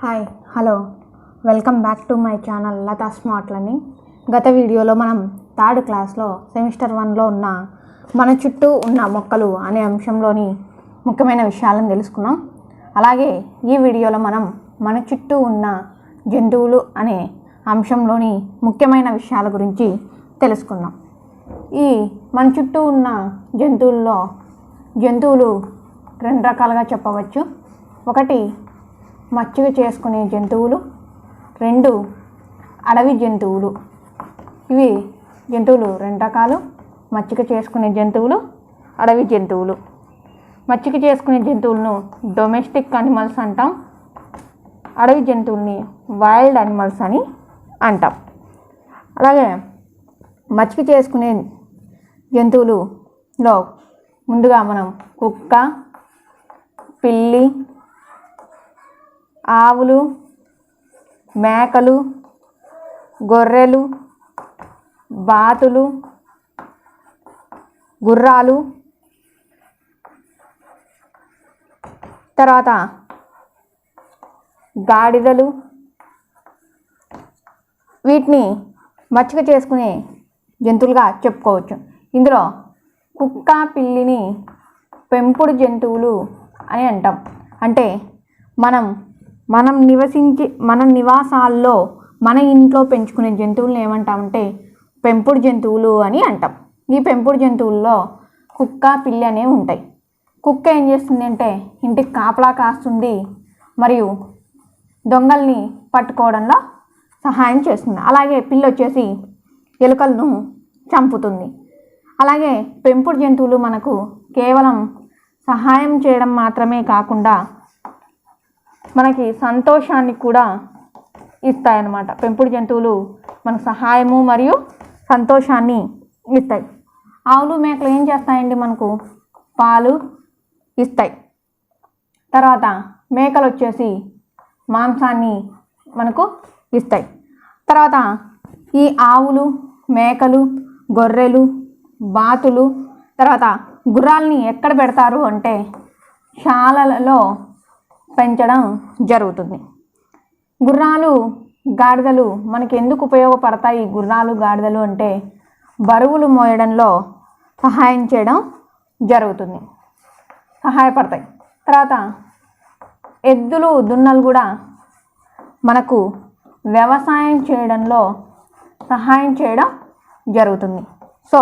Hi hello welcome back to my channel Latha smart learning గత వీడియోలో మనం third క్లాస్లో సెమిస్టర్ వన్లో ఉన్న మన చుట్టూ ఉన్న మొక్కలు అనే అంశంలోని ముఖ్యమైన విషయాలను తెలుసుకున్నాం. అలాగే ఈ వీడియోలో మనం మన చుట్టూ ఉన్న జంతువులు అనే అంశంలోని ముఖ్యమైన విషయాల గురించి తెలుసుకుందాం. ఈ మన చుట్టూ ఉన్న జంతువుల్లో జంతువులు రెండు రకాలుగా చెప్పవచ్చు. ఒకటి మచ్చిక చేసుకునే జంతువులు. రెండు అడవి జంతువులు. ఇవి జంతువులు రెండు రకాలు. మచ్చిక చేసుకునే జంతువులు అడవి జంతువులు. మచ్చిక చేసుకునే జంతువులను డొమెస్టిక్ అనిమల్స్ అంటాం. అడవి జంతువుల్ని వైల్డ్ అనిమల్స్ అని అంటాం. అలాగే మచ్చిక చేసుకునే జంతువులులో ముందుగా మనం కుక్క పిల్లి ఆవులు మేకలు గొర్రెలు బాతులు గుర్రాలు. తర్వాత గాడిదలు. వీటిని మచ్చిక చేసుకునే జంతువులుగా చెప్పుకోవచ్చు. ఇందులో కుక్క పిల్లిని పెంపుడు జంతువులు అని అంటాం. అంటే మనం మనం నివసించి మన నివాసాల్లో మన ఇంట్లో పెంచుకునే జంతువులను ఏమంటామంటే పెంపుడు జంతువులు అని అంటాం. ఈ పెంపుడు జంతువుల్లో కుక్క పిల్లి అనేవి ఉంటాయి. కుక్క ఏం చేస్తుంది అంటే ఇంటికి కాపలా కాస్తుంది మరియు దొంగల్ని పట్టుకోవడంలో సహాయం చేస్తుంది. అలాగే పిల్లి వచ్చేసి ఎలుకలను చంపుతుంది. అలాగే పెంపుడు జంతువులు మనకు కేవలం సహాయం చేయడం మాత్రమే కాకుండా మనకి సంతోషాన్ని కూడా ఇస్తాయన్నమాట. పెంపుడు జంతువులు మనకు సహాయము మరియు సంతోషాన్ని ఇస్తాయి. ఆవులు మేకలు ఏం చేస్తాయండి మనకు? పాలు ఇస్తాయి. తర్వాత మేకలు వచ్చేసి మాంసాన్ని మనకు ఇస్తాయి. తర్వాత ఈ ఆవులు మేకలు గొర్రెలు బాతులు తర్వాత గుర్రాలని ఎక్కడ పెడతారు అంటే శాలలలో పెంచడం జరుగుతుంది. గుర్రాలు గాడిదలు మనకి ఎందుకు ఉపయోగపడతాయి? గుర్రాలు గాడిదలు అంటే బరువులు మోయడంలో సహాయం చేయడం జరుగుతుంది. సహాయపడతాయి. తర్వాత ఎద్దులు దున్నలు కూడా మనకు వ్యవసాయం చేయడంలో సహాయం చేయడం జరుగుతుంది. సో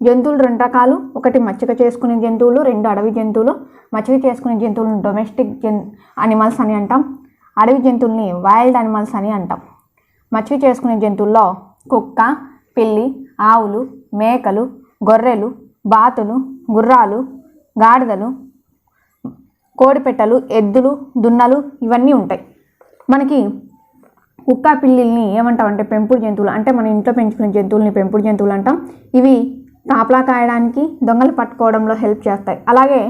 జంతువులు రెండు రకాలు. ఒకటి మచ్చిక చేసుకునే జంతువులు రెండు అడవి జంతువులు. మచ్చిక చేసుకునే జంతువులను డొమెస్టిక్ జన్ అనిమల్స్ అని అంటాం. అడవి జంతువుల్ని వైల్డ్ అనిమల్స్ అని అంటాం. మచ్చిక చేసుకునే జంతువుల్లో కుక్క పిల్లి ఆవులు మేకలు గొర్రెలు బాతులు గుర్రాలు గాడిదలు కోడిపెట్టలు ఎద్దులు దున్నలు ఇవన్నీ ఉంటాయి. మనకి కుక్క పిల్లిల్ని ఏమంటామంటే పెంపుడు జంతువులు అంటే మన ఇంట్లో పెంచుకునే జంతువుల్ని పెంపుడు జంతువులు అంటాం. ఇవి కాపలా కాయడానికి దొంగలు పట్టుకోవడంలో హెల్ప్ చేస్తాయి. అలాగే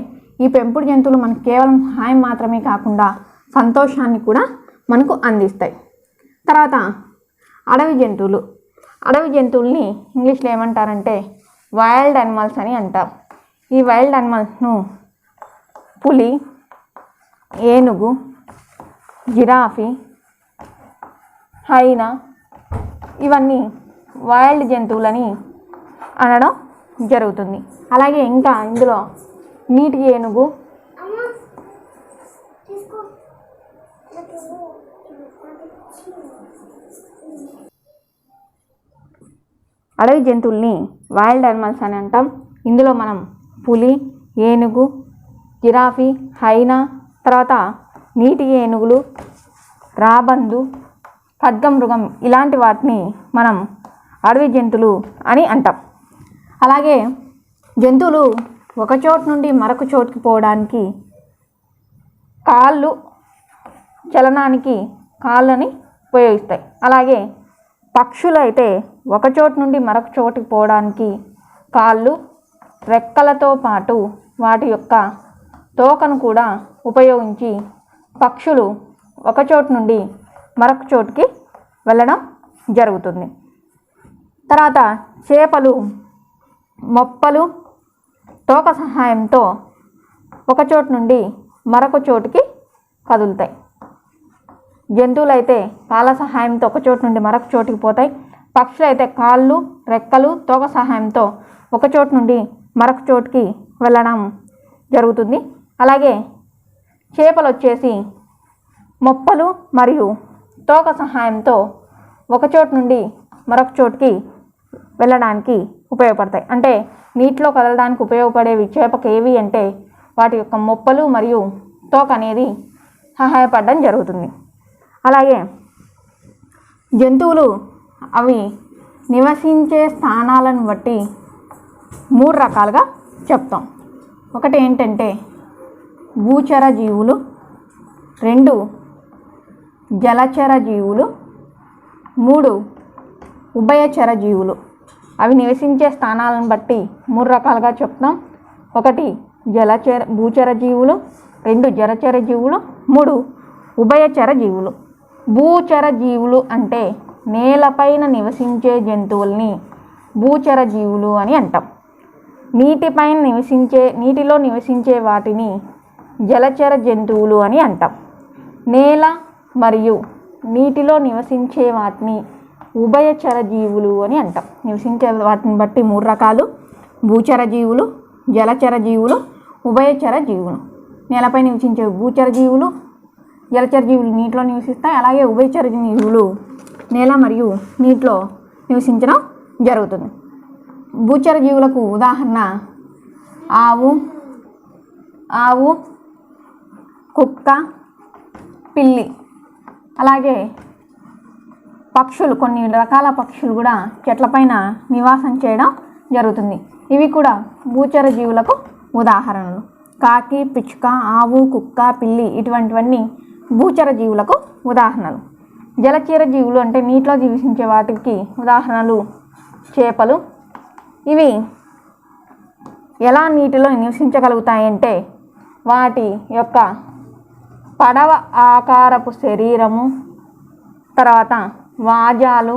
ఈ పెంపుడు జంతువులు మనకు కేవలం సహాయం మాత్రమే కాకుండా సంతోషాన్ని కూడా మనకు అందిస్తాయి. తర్వాత అడవి జంతువులు. అడవి జంతువుల్ని ఇంగ్లీష్లో ఏమంటారంటే వైల్డ్ అనిమల్స్ అని అంటారు. ఈ వైల్డ్ అనిమల్స్ను పులి ఏనుగు జిరాఫీ హైనా ఇవన్నీ వైల్డ్ జంతువులని అనడం జరుగుతుంది. అలాగే ఇంకా ఇందులో నీటి ఏనుగు అడవి జంతువుల్ని వైల్డ్ అనిమల్స్ అని అంటాం. ఇందులో మనం పులి ఏనుగు జిరాఫీ హైనా తర్వాత నీటి ఏనుగులు రాబందు ఖడ్గమృగం ఇలాంటి వాటిని మనం అడవి జంతువులు అని అంటాం. అలాగే జంతువులు ఒక చోటు నుండి మరొక చోటుకి పోవడానికి కాళ్ళు చలనానికి కాళ్ళని ఉపయోగిస్తాయి. అలాగే పక్షులు అయితే ఒక చోటు నుండి మరొక చోటుకి పోవడానికి కాళ్ళు రెక్కలతో పాటు వాటి యొక్క తోకను కూడా ఉపయోగించి పక్షులు ఒక చోటు నుండి మరొక చోటుకి వెళ్ళడం జరుగుతుంది. తర్వాత చేపలు మొప్పలు తోక సహాయంతో ఒక చోటు నుండి మరొక చోటుకి కదులుతాయి. జంతువులు అయితే కాళ్ళ సహాయంతో ఒక చోటు నుండి మరొక చోటుకి పోతాయి. పక్షులు అయితే కాళ్ళు రెక్కలు తోక సహాయంతో ఒక చోటు నుండి మరొక చోటుకి వెళ్ళడం జరుగుతుంది. అలాగే చేపలు వచ్చేసి మొప్పలు మరియు తోక సహాయంతో ఒక చోటు నుండి మరొక చోటుకి వెళ్ళడానికి ఉపయోగపడతాయి. అంటే నీటిలో కదలడానికి ఉపయోగపడే చేపకు ఏవి అంటే వాటి యొక్క మొప్పలు మరియు తోక అనేది సహాయపడడం జరుగుతుంది. అలాగే జంతువులు అవి నివసించే స్థానాలను బట్టి మూడు రకాలుగా చెప్తాం. ఒకటి ఏంటంటే భూచర జీవులు రెండు జలచర జీవులు మూడు ఉభయచర జీవులు. అవి నివసించే స్థానాలను బట్టి మూడు రకాలుగా చెప్తాం. ఒకటి జలచర భూచర జీవులు రెండు జలచర జీవులు మూడు ఉభయచర జీవులు భూచర జీవులు అంటే నేలపైన నివసించే జంతువుల్ని భూచర జీవులు అని అంటాం. నీటిపైన నివసించే నీటిలో నివసించే వాటిని జలచర జంతువులు అని అంటాం. నేల మరియు నీటిలో నివసించే వాటిని ఉభయచర జీవులు అని అంటాం. నివసించే వాటిని బట్టి మూడు రకాలు. భూచర జీవులు జలచర జీవులు ఉభయచర జీవులు నేలపై నివసించే భూచర జీవులు జలచర జీవులు నీటిలో నివసిస్తాయి. అలాగే ఉభయచర జీవులు నేల మరియు నీటిలో నివసించడం జరుగుతుంది. భూచర జీవులకు ఉదాహరణ ఆవు ఆవు కుక్క పిల్లి. అలాగే పక్షులు కొన్ని రకాల పక్షులు కూడా చెట్లపైన నివాసం చేయడం జరుగుతుంది. ఇవి కూడా భూచర జీవులకు ఉదాహరణలు. కాకి పిచ్చుక ఆవు కుక్క పిల్లి ఇటువంటివన్నీ భూచర జీవులకు ఉదాహరణలు. జలచర జీవులు అంటే నీటిలో జీవించే వాటికి ఉదాహరణలు చేపలు. ఇవి ఎలా నీటిలో నివసించగలుగుతాయంటే వాటి యొక్క పడవ ఆకారపు శరీరము తర్వాత వాజాలు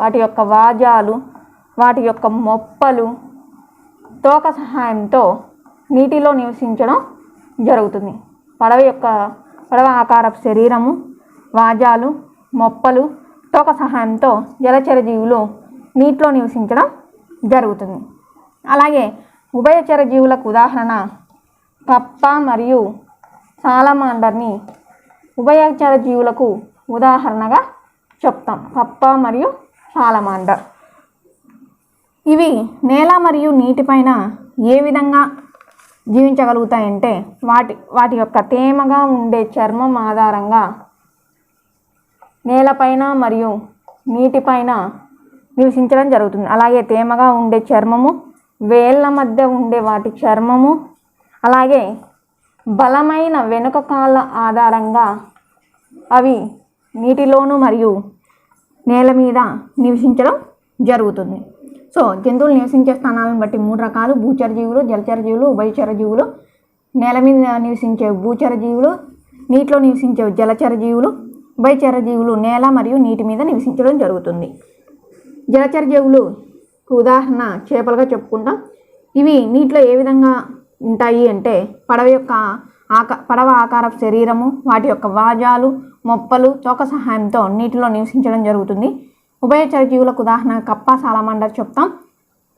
వాటి యొక్క వాజాలు వాటి యొక్క మొప్పలు తోక సహాయంతో నీటిలో నివసించడం జరుగుతుంది. పడవ యొక్క పడవ ఆకారపు శరీరము వాజాలు మొప్పలు తోక సహాయంతో జలచర జీవులు నీటిలో నివసించడం జరుగుతుంది. అలాగే ఉభయచర జీవులకు ఉదాహరణ కప్ప మరియు సాలమాండర్ని ఉభయచర జీవులకు ఉదాహరణగా చెప్తాం. కప్ప మరియు సాలమాండర్ ఇవి నేల మరియు నీటిపైన ఏ విధంగా జీవించగలుగుతాయంటే వాటి వాటి యొక్క తేమగా ఉండే చర్మం ఆధారంగా నేలపైన మరియు నీటిపైన నివసించడం జరుగుతుంది. అలాగే తేమగా ఉండే చర్మము వేళ్ళ మధ్య ఉండే వాటి చర్మము అలాగే బలమైన వెనుక కాళ్ళ ఆధారంగా అవి నీటిలోను మరియు నేల మీద నివసించడం జరుగుతుంది. సో జంతువులు నివసించే స్థానాలను బట్టి మూడు రకాలు. భూచర జీవులు జలచర జీవులు ఉభయచర జీవులు నేల మీద నివసించే భూచర జీవులు నీటిలో నివసించే జలచర జీవులు ఉభయచర జీవులు నేల మరియు నీటి మీద నివసించడం జరుగుతుంది. జలచర జీవులు ఉదాహరణ చేపలుగా చెప్పుకుంటాం. ఇవి నీటిలో ఏ విధంగా ఉంటాయి అంటే పడవ యొక్క ఆక పడవ ఆకారపు శరీరము వాటి యొక్క వాజాలు మొప్పలు చోక సహాయంతో నీటిలో నివసించడం జరుగుతుంది. ఉభయచర జీవులకు ఉదాహరణ కప్ప సాలమండర్ చెప్తాం.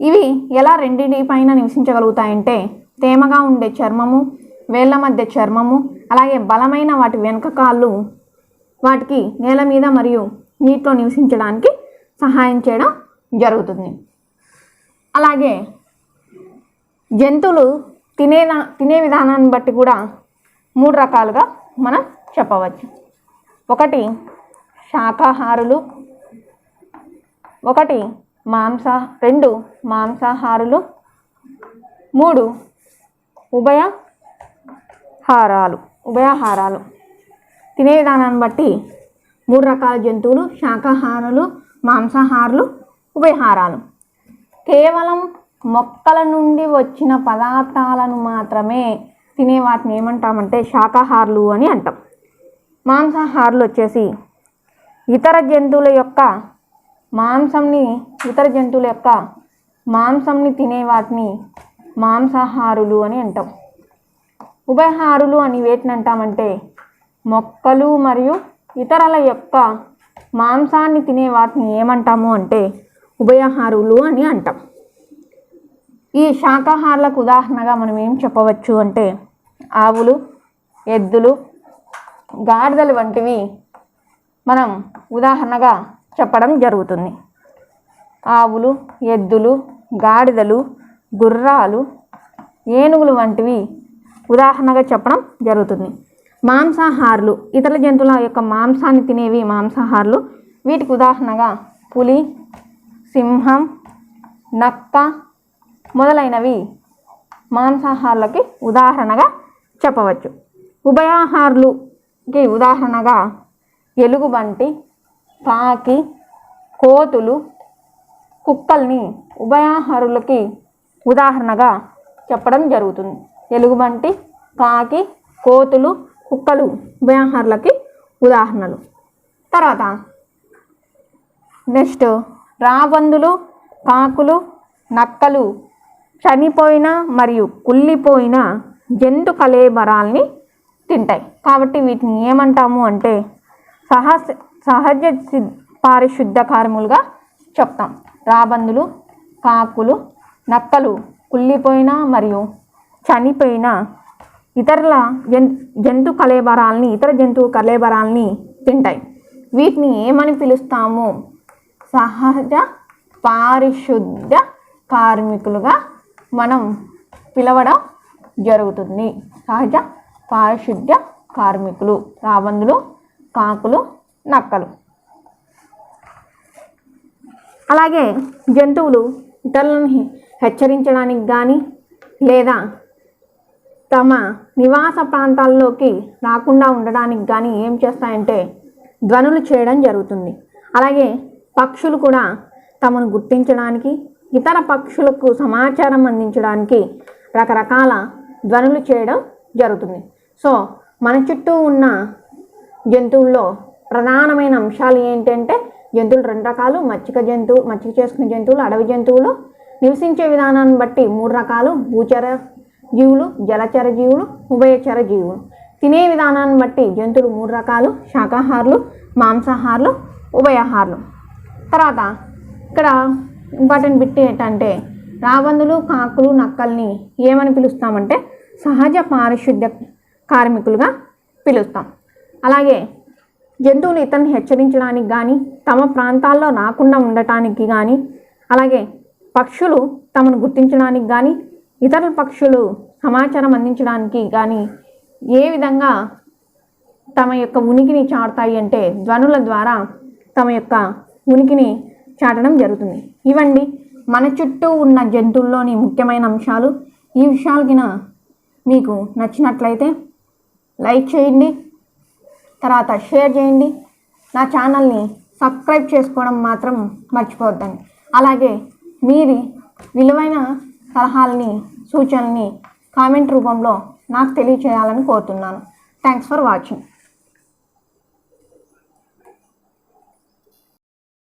ఇవి ఎలా రెండింటి పైన నివసించగలుగుతాయంటే తేమగా ఉండే చర్మము వేళ్ళ మధ్య చర్మము అలాగే బలమైన వాటి వెనుక కాళ్ళు వాటికి నేల మీద మరియు నీటిలో నివసించడానికి సహాయం చేయడం జరుగుతుంది. అలాగే జంతువులు తినే తినే విధానాన్ని బట్టి కూడా మూడు రకాలుగా మనం చెప్పవచ్చు. ఒకటి శాకాహారులు ఒకటి మాంస రెండు మాంసాహారులు మూడు ఉభయహారాలు ఉభయహారాలు. తినే విధానాన్ని బట్టి మూడు రకాల జంతువులు శాకాహారులు మాంసాహారులు ఉభయహారాలు. కేవలం మొక్కల నుండి వచ్చిన పదార్థాలను మాత్రమే తినే వాటిని ఏమంటామంటే శాకాహారులు అని అంటాం. మాంసాహారులు వచ్చేసి ఇతర జంతువుల యొక్క మాంసంని ఇతర జంతువుల యొక్క మాంసంని తినే వాటిని మాంసాహారులు అని అంటాం. ఉభయహారులు అని వేటిని అంటామంటే మొక్కలు మరియు ఇతరుల యొక్క మాంసాన్ని తినే వాటిని ఏమంటాము అంటే ఉభయహారులు అని అంటాం. ఈ శాకాహారులకు ఉదాహరణగా మనం ఏం చెప్పవచ్చు అంటే ఆవులు ఎద్దులు గాడిదలు వంటివి మనం ఉదాహరణగా చెప్పడం జరుగుతుంది. ఆవులు ఎద్దులు గాడిదలు గుర్రాలు ఏనుగులు వంటివి ఉదాహరణగా చెప్పడం జరుగుతుంది. మాంసాహారులు ఇతర జంతువుల యొక్క మాంసాన్ని తినేవి మాంసాహారులు. వీటికి ఉదాహరణగా పులి సింహం నక్క మొదలైనవి మాంసాహారులకి ఉదాహరణగా చెప్పవచ్చు. ఉభయాహారులుకి ఉదాహరణగా ఎలుగుబంటి కాకి కోతులు కుక్కల్ని ఉభయాహారులకి ఉదాహరణగా చెప్పడం జరుగుతుంది. ఎలుగుబంటి కాకి కోతులు కుక్కలు ఉభయాహారులకి ఉదాహరణలు. తర్వాత నెక్స్ట్ రాబందులు కాకులు నక్కలు చనిపోయిన మరియు కుళ్ళిపోయిన జంతు కలేబరాల్ని తింటాయి. కాబట్టి వీటిని ఏమంటాము అంటే సహజ సహజ పారిశుద్ధ కార్మికులుగా చెప్తాం. రాబందులు కాకులు నక్కలు కుళ్ళిపోయిన మరియు చనిపోయిన ఇతరుల జన్ జంతు కలేబరాల్ని ఇతర జంతువు కలేబరాల్ని తింటాయి. వీటిని ఏమని పిలుస్తాము? సహజ పారిశుద్ధ కార్మికులుగా మనం పిలవడం జరుగుతుంది. సహజ పారిశుద్ధ్య కార్మికులు రాబందులు కాకులు నక్కలు. అలాగే జంతువులు ఇతరులను హెచ్చరించడానికి కానీ లేదా తమ నివాస ప్రాంతాల్లోకి రాకుండా ఉండడానికి కానీ ఏం చేస్తాయంటే ధ్వనులు చేయడం జరుగుతుంది. అలాగే పక్షులు కూడా తమను గుర్తించడానికి ఇతర పక్షులకు సమాచారం అందించడానికి రకరకాల ధ్వనులు చేయడం జరుగుతుంది. సో మన చుట్టూ ఉన్న జంతువుల్లో ప్రధానమైన అంశాలు ఏంటంటే జంతువులు రెండు రకాలు మచ్చిక జంతువు మచ్చిక చేసుకునే జంతువులు అడవి జంతువులు. నివసించే విధానాన్ని బట్టి మూడు రకాలు భూచర జీవులు జలచర జీవులు ఉభయచర జీవులు. తినే విధానాన్ని బట్టి జంతువులు మూడు రకాలు శాకాహారులు మాంసాహారులు ఉభయాహారులు. తర్వాత ఇక్కడ ఇంపార్టెంట్ బిట్ ఏంటంటే రాబందులు కాకులు నక్కల్ని ఏమని పిలుస్తామంటే సహజ పారిశుద్ధ్య కార్మికులుగా పిలుస్తాం. అలాగే జంతువులు ఇతరుని హెచ్చరించడానికి కానీ తమ ప్రాంతాల్లో రాకుండా ఉండటానికి కానీ అలాగే పక్షులు తమను గుర్తించడానికి కానీ ఇతర పక్షులు సమాచారం అందించడానికి కానీ ఏ విధంగా తమ యొక్క ఉనికిని చాటుతాయి అంటే ధ్వనుల ద్వారా తమ యొక్క ఉనికిని చాటడం జరుగుతుంది. ఇవండి మన చుట్టూ ఉన్న జంతువుల్లోని ముఖ్యమైన అంశాలు ఈ విషయాలకిన మీకు నచ్చినట్లయితే లైక్ చేయండి తర్వాత షేర్ చేయండి. నా ఛానల్ని సబ్స్క్రైబ్ చేసుకోవడం మాత్రం మర్చిపోవద్దండి. అలాగే మీరు విలువైన సలహాలని సూచనల్ని కామెంట్ రూపంలో నాకు తెలియచేయాలని కోరుతున్నాను. Thanks for watching.